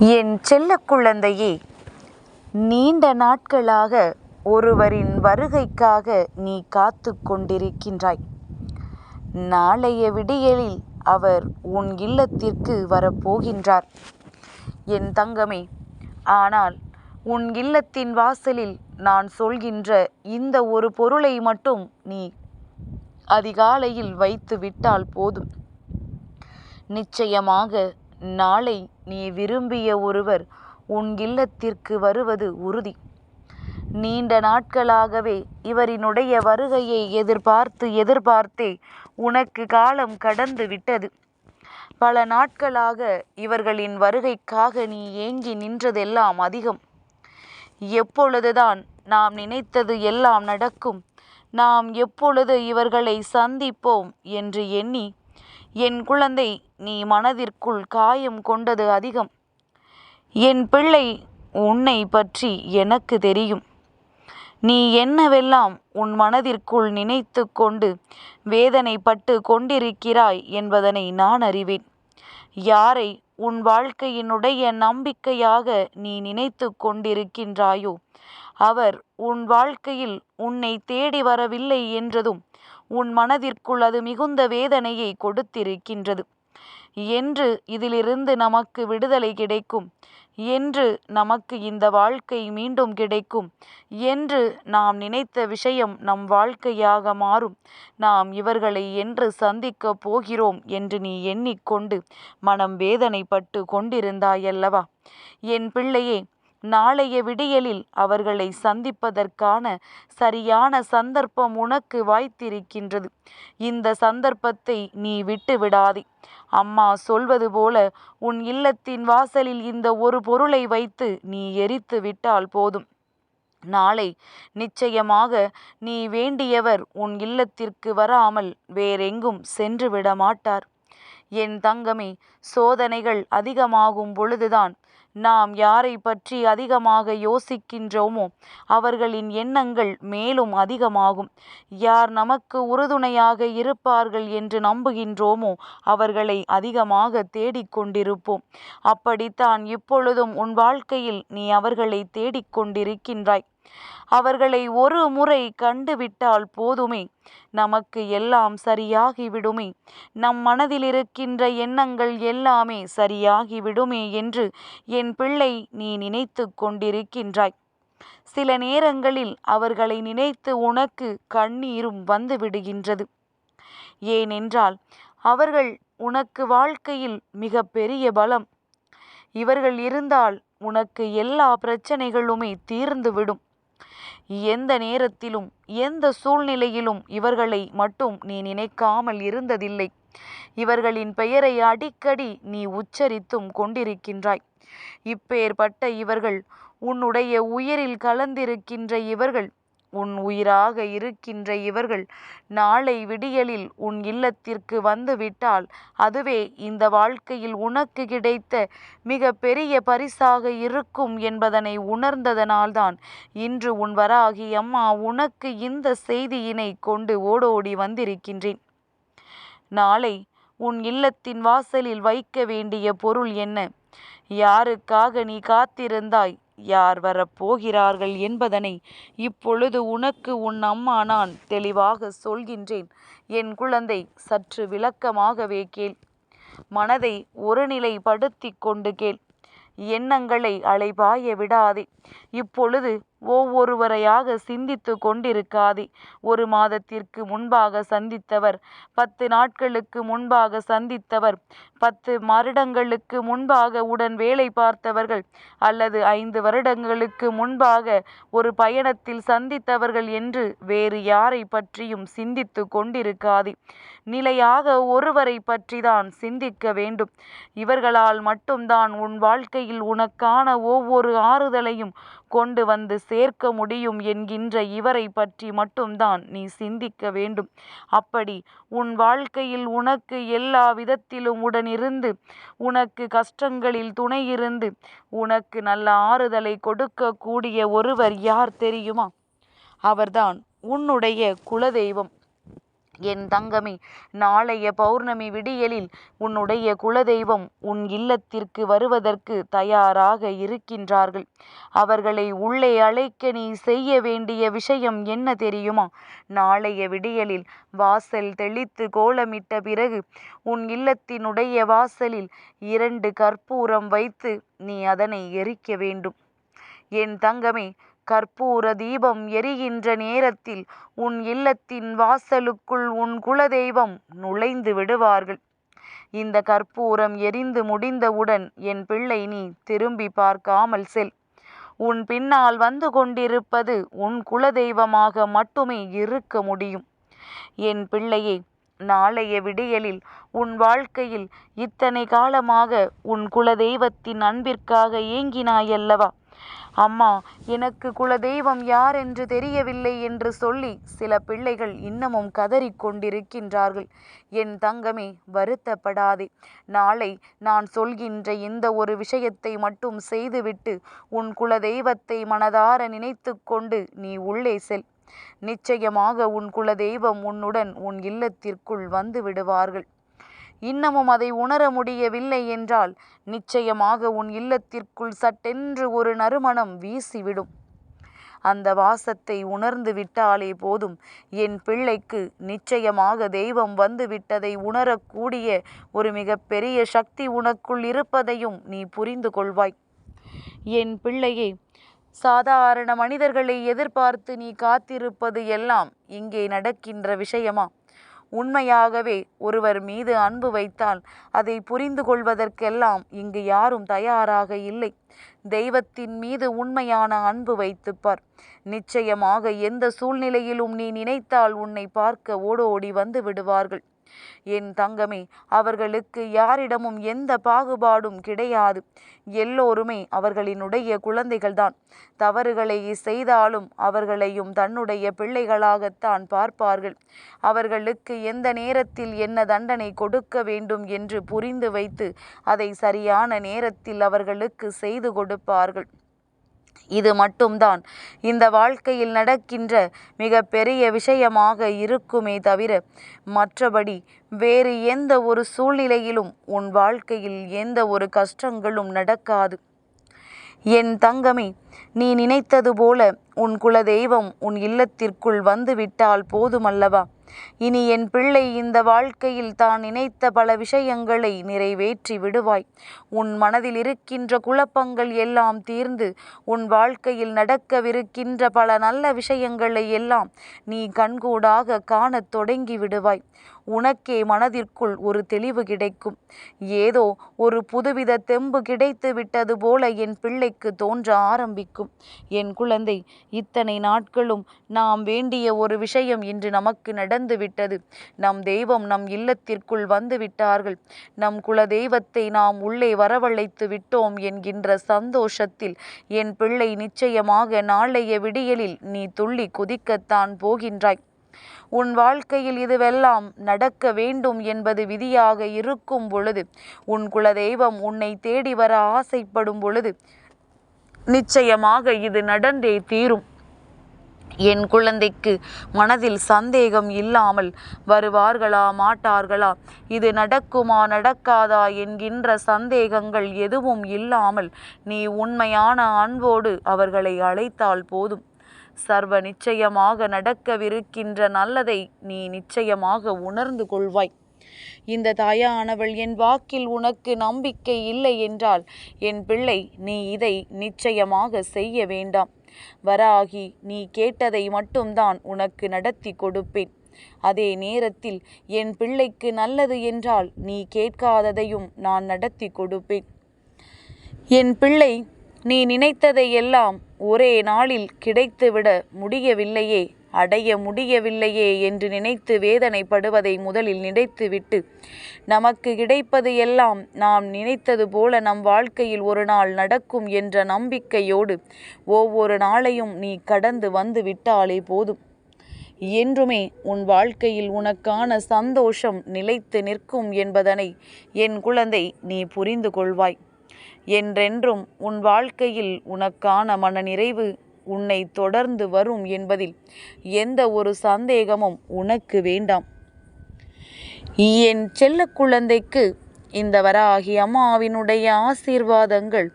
என் செல்ல குழந்தையே நீண்ட நாட்களாக ஒருவரின் வருகைக்காக நீ காத்து கொண்டிருக்கின்றாய். நாளைய விடியலில் அவர் உன் இல்லத்திற்கு வரப்போகின்றார். என் தங்கமே ஆனால் உன் இல்லத்தின் வாசலில் நான் சொல்கின்ற இந்த ஒரு பொருளை மட்டும் நீ அதிகாலையில் வைத்து விட்டால் போதும். நிச்சயமாக நாளை நீ விரும்பிய ஒருவர் உன் இல்லத்திற்கு வருவது உறுதி. நீண்ட நாட்களாகவே இவரினுடைய வருகையை எதிர்பார்த்து எதிர்பார்த்தே உனக்கு காலம் கடந்து விட்டது. பல நாட்களாக இவர்களின் வருகைக்காக நீ ஏங்கி நின்றதெல்லாம் அதிகம். எப்பொழுதுதான் நாம் நினைத்தது எல்லாம் நடக்கும். நாம் எப்பொழுது இவர்களை சந்திப்போம் என்று எண்ணி என் குழந்தை நீ மனதிற்குள் காயம் கொண்டது அதிகம். என் பிள்ளை உன்னை பற்றி எனக்கு தெரியும். நீ என்னவெல்லாம் உன் மனதிற்குள் நினைத்து கொண்டு வேதனைப்பட்டு கொண்டிருக்கிறாய் என்பதனை நான் அறிவேன். யாரை உன் வாழ்க்கையினுடைய நம்பிக்கையாக நீ நினைத்து கொண்டிருக்கின்றாயோ அவர் உன் வாழ்க்கையில் உன்னை தேடி வரவில்லை என்றதும் உன் மனதிற்குள் அது மிகுந்த வேதனையை கொடுத்திருக்கின்றது. என்று இதிலிருந்து நமக்கு விடுதலை கிடைக்கும். என்று நமக்கு இந்த வாழ்க்கை மீண்டும் கிடைக்கும். என்று நாம் நினைத்த விஷயம் நம் வாழ்க்கையாக மாறும். நாம் இவர்களை என்று சந்திக்கப் போகிறோம் என்று நீ எண்ணிக்கொண்டு மனம் வேதனைப்பட்டு கொண்டிருந்தாயல்லவா? என் பிள்ளையே நாளைய விடியலில் அவர்களை சந்திப்பதற்கான சரியான சந்தர்ப்பம் உனக்கு வாய்த்திருக்கின்றது. இந்த சந்தர்ப்பத்தை நீ விட்டு விடாதே அம்மா சொல்வது போல உன் இல்லத்தின் வாசலில் இந்த ஒரு பொருளை வைத்து நீ எரித்து விட்டால் போதும். நாளை நிச்சயமாக நீ வேண்டியவர் உன் இல்லத்திற்கு வராமல் வேறெங்கும் சென்று விட மாட்டார் என் தங்கமே சோதனைகள் அதிகமாகும் பொழுதுதான் நாம் யாரை பற்றி அதிகமாக யோசிக்கின்றோமோ அவர்களின் எண்ணங்கள் மேலும் அதிகமாகும். யார் நமக்கு உறுதுணையாக இருப்பார்கள் என்று நம்புகின்றோமோ அவர்களை அதிகமாக தேடிக்கொண்டிருப்போம் அப்படித்தான் இப்பொழுதும் உன் வாழ்க்கையில் நீ அவர்களை தேடிக்கொண்டிருக்கின்றாய் அவர்களை ஒரு முறை கண்டுவிட்டால் போதுமே. நமக்கு எல்லாம் சரியாகிவிடுமே. நம் மனதில் இருக்கின்ற எண்ணங்கள் எல்லாமே சரியாகிவிடுமே என்று என் பிள்ளை நீ நினைத்து கொண்டிருக்கின்றாய். சில நேரங்களில் அவர்களை நினைத்து உனக்கு கண்ணீரும் வந்து விடுகின்றது. ஏனென்றால் அவர்கள் உனக்கு வாழ்க்கையில் மிக பெரிய பலம். இவர்கள் இருந்தால் உனக்கு எல்லா பிரச்சனைகளுமே தீர்ந்துவிடும். எந்த நேரத்திலும் எந்த சூழ்நிலையிலும் இவர்களை மட்டும் நீ நினைக்காமல் இருந்ததில்லை. இவர்களின் பெயரை அடிக்கடி நீ உச்சரித்தும் கொண்டிருக்கின்றாய். இப்பேற்பட்ட இவர்கள் உன்னுடைய உயிரில் கலந்திருக்கின்ற இவர்கள் உன் உயிராக இருக்கின்ற இவர்கள் நாளை விடியலில் உன் இல்லத்திற்கு வந்துவிட்டால் அதுவே இந்த வாழ்க்கையில் உனக்கு கிடைத்த மிக பெரிய பரிசாக இருக்கும் என்பதனை உணர்ந்ததனால்தான் இன்று உன் வராகி அம்மா உனக்கு இந்த செய்தியினை கொண்டு ஓடோடி வந்திருக்கின்றேன். நாளை உன் இல்லத்தின் வாசலில் வைக்க வேண்டிய பொருள் என்ன? யாருக்காக நீ காத்திருந்தாய்? யார் வரப்போகிறார்கள் என்பதனை இப்பொழுது உனக்கு உன் அம்மா நான் தெளிவாக சொல்கின்றேன். என் குழந்தை சற்று விளக்கமாகவே கேள். மனதை ஒருநிலைப்படுத்தி கொண்டு கேள். எண்ணங்களை அலைபாய விடாதே. இப்பொழுது ஒவ்வொருவரையாக சிந்தித்து கொண்டிருக்காதே. ஒரு மாதத்திற்கு முன்பாக சந்தித்தவர் பத்து நாட்களுக்கு முன்பாக சந்தித்தவர் பத்து வருடங்களுக்கு முன்பாக உடன் வேலை பார்த்தவர்கள் அல்லது ஐந்து வருடங்களுக்கு முன்பாக ஒரு பயணத்தில் சந்தித்தவர்கள் என்று வேறு யாரை பற்றியும் சிந்தித்து கொண்டிருக்காதே. நிலையாக ஒருவரை பற்றி தான் சிந்திக்க வேண்டும். இவர்களால் மட்டும்தான் உன் வாழ்க்கையில் உனக்கான ஒவ்வொரு ஆறுதலையும் கொண்டு வந்து சேர்க்க முடியும் என்கின்ற இவரை பற்றி மட்டும்தான் நீ சிந்திக்க வேண்டும். அப்படி உன் வாழ்க்கையில் உனக்கு எல்லா விதத்திலும் உடனிருந்து உனக்கு கஷ்டங்களில் துணை இருந்து உனக்கு நல்ல ஆறுதலை கொடுக்கக்கூடிய ஒருவர் யார் தெரியுமா? அவர்தான் உன்னுடைய குலதெய்வம். என் தங்கமே நாளைய பௌர்ணமி விடியலில் உன்னுடைய குலதெய்வம் உன் இல்லத்திற்கு வருவதற்கு தயாராக இருக்கின்றார்கள். அவர்களை உள்ளே அழைக்க நீ செய்ய வேண்டிய விஷயம் என்ன தெரியுமா? நாளைய விடியலில் வாசல் தெளித்து கோலமிட்ட பிறகு உன் இல்லத்தினுடைய வாசலில் இரண்டு கற்பூரம் வைத்து நீ அதனை எரிக்க வேண்டும். என் தங்கமே கற்பூர தீபம் எரிகின்ற நேரத்தில் உன் இல்லத்தின் வாசலுக்குள் உன் குலதெய்வம் நுழைந்து விடுவார்கள். இந்த கற்பூரம் எரிந்து முடிந்தவுடன் என் பிள்ளை நீ திரும்பி பார்க்காமல் செல். உன் பின்னால் வந்து கொண்டிருப்பது உன் குலதெய்வமாக மட்டுமே இருக்க முடியும். என் பிள்ளையே நாளைய விடியலில் உன் வாழ்க்கையில் இத்தனை காலமாக உன் குலதெய்வத்தின் அன்பிற்காக ஏங்கினாயல்லவா? அம்மா எனக்கு குலதெய்வம் யார் என்று தெரியவில்லை என்று சொல்லி சில பிள்ளைகள் இன்னமும் கதறிக் கொண்டிருக்கின்றார்கள். என் தங்கமே வருத்தப்படாதே. நாளை நான் சொல்கின்ற இந்த ஒரு விஷயத்தை மட்டும் செய்துவிட்டு உன் குலதெய்வத்தை மனதார நினைத்து கொண்டு நீ உள்ளே செல். நிச்சயமாக உன் குலதெய்வம் உன்னுடன் உன் இல்லத்திற்குள் வந்து விடுவார்கள். இன்னமும் அதை உணர முடியவில்லை என்றால் நிச்சயமாக உன் இல்லத்திற்குள் சட்டென்று ஒரு நறுமணம் வீசிவிடும். அந்த வாசத்தை உணர்ந்து விட்டாலே போதும். என் பிள்ளைக்கு நிச்சயமாக தெய்வம் வந்து விட்டதை உணரக்கூடிய ஒரு மிகப்பெரிய சக்தி உனக்குள் இருப்பதையும் நீ புரிந்து கொள்வாய். என் பிள்ளையே சாதாரண மனிதர்களை எதிர்பார்த்து நீ காத்திருப்பது எல்லாம் இங்கே நடக்கின்ற விஷயமா? உண்மையாகவே ஒருவர் மீது அன்பு வைத்தால் அதை புரிந்து கொள்வதற்கெல்லாம் இங்கு யாரும் தயாராக இல்லை. தெய்வத்தின் மீது உண்மையான அன்பு வைத்துப்பார். நிச்சயமாக எந்த சூழ்நிலையிலும் நீ நினைத்தால் உன்னை பார்க்க ஓடோடி வந்து விடுவார்கள். என் தங்கமே அவர்களுக்கு யாரிடமும் எந்த பாகுபாடும் கிடையாது. எல்லோருமே அவர்களினுடைய குழந்தைகள்தான். தவறுகளை செய்தாலும் அவர்களையும் தன்னுடைய பிள்ளைகளாகத்தான் பார்ப்பார்கள். அவர்களுக்கு எந்த நேரத்தில் என்ன தண்டனை கொடுக்க வேண்டும் என்று புரிந்து வைத்து அதை சரியான நேரத்தில் அவர்களுக்கு செய்து கொடுப்பார்கள். இது மட்டும்தான். இந்த வாழ்க்கையில் நடக்கின்ற மிக பெரிய விஷயமாக இருக்குமே தவிர மற்றபடி வேறு எந்த ஒரு சூழ்நிலையிலும் உன் வாழ்க்கையில் எந்த ஒரு கஷ்டங்களும் நடக்காது. என் தங்கமே நீ நினைத்தது போல உன் குலதெய்வம் உன் இல்லத்திற்குள் வந்துவிட்டால் போதுமல்லவா? இனி என் பிள்ளை இந்த வாழ்க்கையில் தான் நினைத்த பல விஷயங்களை நிறைவேற்றி விடுவாய். உன் மனதில் இருக்கின்ற குழப்பங்கள் எல்லாம் தீர்ந்து உன் வாழ்க்கையில் நடக்கவிருக்கின்ற பல நல்ல விஷயங்களை எல்லாம் நீ கண்கூடாக காணத் தொடங்கி விடுவாய். உனக்கே மனதிற்குள் ஒரு தெளிவு கிடைக்கும். ஏதோ ஒரு புதுவித தெம்பு கிடைத்து விட்டது போல என் பிள்ளைக்கு தோன்ற ஆரம்பிக்கும். என் குழந்தை இத்தனை நாட்களும் நாம் வேண்டிய ஒரு விஷயம் இன்று நமக்கு நட விட்டது நம் தெய்வம் நம் இல்லத்திற்குள் வந்து விட்டார்கள் நம் குல தெய்வத்தை நாம் உள்ளே வரவழைத்து விட்டோம் என்கின்ற சந்தோஷத்தில் என் பிள்ளை நிச்சயமாக நாளைய விடியலில் நீ துள்ளி குதிக்கத்தான் போகின்றாய். உன் வாழ்க்கையில் இதுவெல்லாம் நடக்க வேண்டும் என்பது விதியாக இருக்கும் பொழுது உன் குலதெய்வம் உன்னை தேடி வர ஆசைப்படும் பொழுது நிச்சயமாக இது நடந்தே தீரும். என் குழந்தைக்கு மனதில் சந்தேகம் இல்லாமல் வருவார்களா மாட்டார்களா? இது நடக்குமா நடக்காதா என்கின்ற சந்தேகங்கள் எதுவும் இல்லாமல் நீ உண்மையான அன்போடு அவர்களை அழைத்தால் போதும். சர்வ நிச்சயமாக நடக்கவிருக்கின்ற நல்லதை நீ நிச்சயமாக உணர்ந்து கொள்வாய். இந்த தாயானவள் என் வாக்கில் உனக்கு நம்பிக்கை இல்லை என்றால் என் பிள்ளை நீ இதை நிச்சயமாக செய்ய வேண்டாம். வராகி நீ கேட்டதை மட்டும்தான் உனக்கு நடத்தி கொடுப்பேன். அதே நேரத்தில் என் பிள்ளைக்கு நல்லது என்றால் நீ கேட்காததையும் நான் நடத்தி கொடுப்பேன். என் பிள்ளை நீ நினைத்ததை எல்லாம் ஒரே நாளில் கிடைத்துவிட முடியவில்லையே. அடைய முடியவில்லையே என்று நினைத்து வேதனைப்படுவதை முதலில் நினைத்துவிட்டு நமக்கு கிடைப்பது எல்லாம் நாம் நினைத்தது போல நம் வாழ்க்கையில் ஒரு நாள் நடக்கும் என்ற நம்பிக்கையோடு ஒவ்வொரு நாளையும் நீ கடந்து வந்து விட்டாலே போதும். என்றுமே உன் வாழ்க்கையில் உனக்கான சந்தோஷம் நிலைத்து நிற்கும் என்பதனை என் குழந்தை நீ புரிந்து கொள்வாய். என்றென்றும் உன் வாழ்க்கையில் உனக்கான மனநிறைவு உன்னை தொடர்ந்து வரும் என்பதில் எந்த ஒரு சந்தேகமும் உனக்கு வேண்டாம். என் செல்ல குழந்தைக்கு இந்த வராகி அம்மாவினுடைய ஆசீர்வாதங்கள்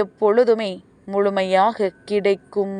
எப்பொழுதுமே முழுமையாக கிடைக்கும்.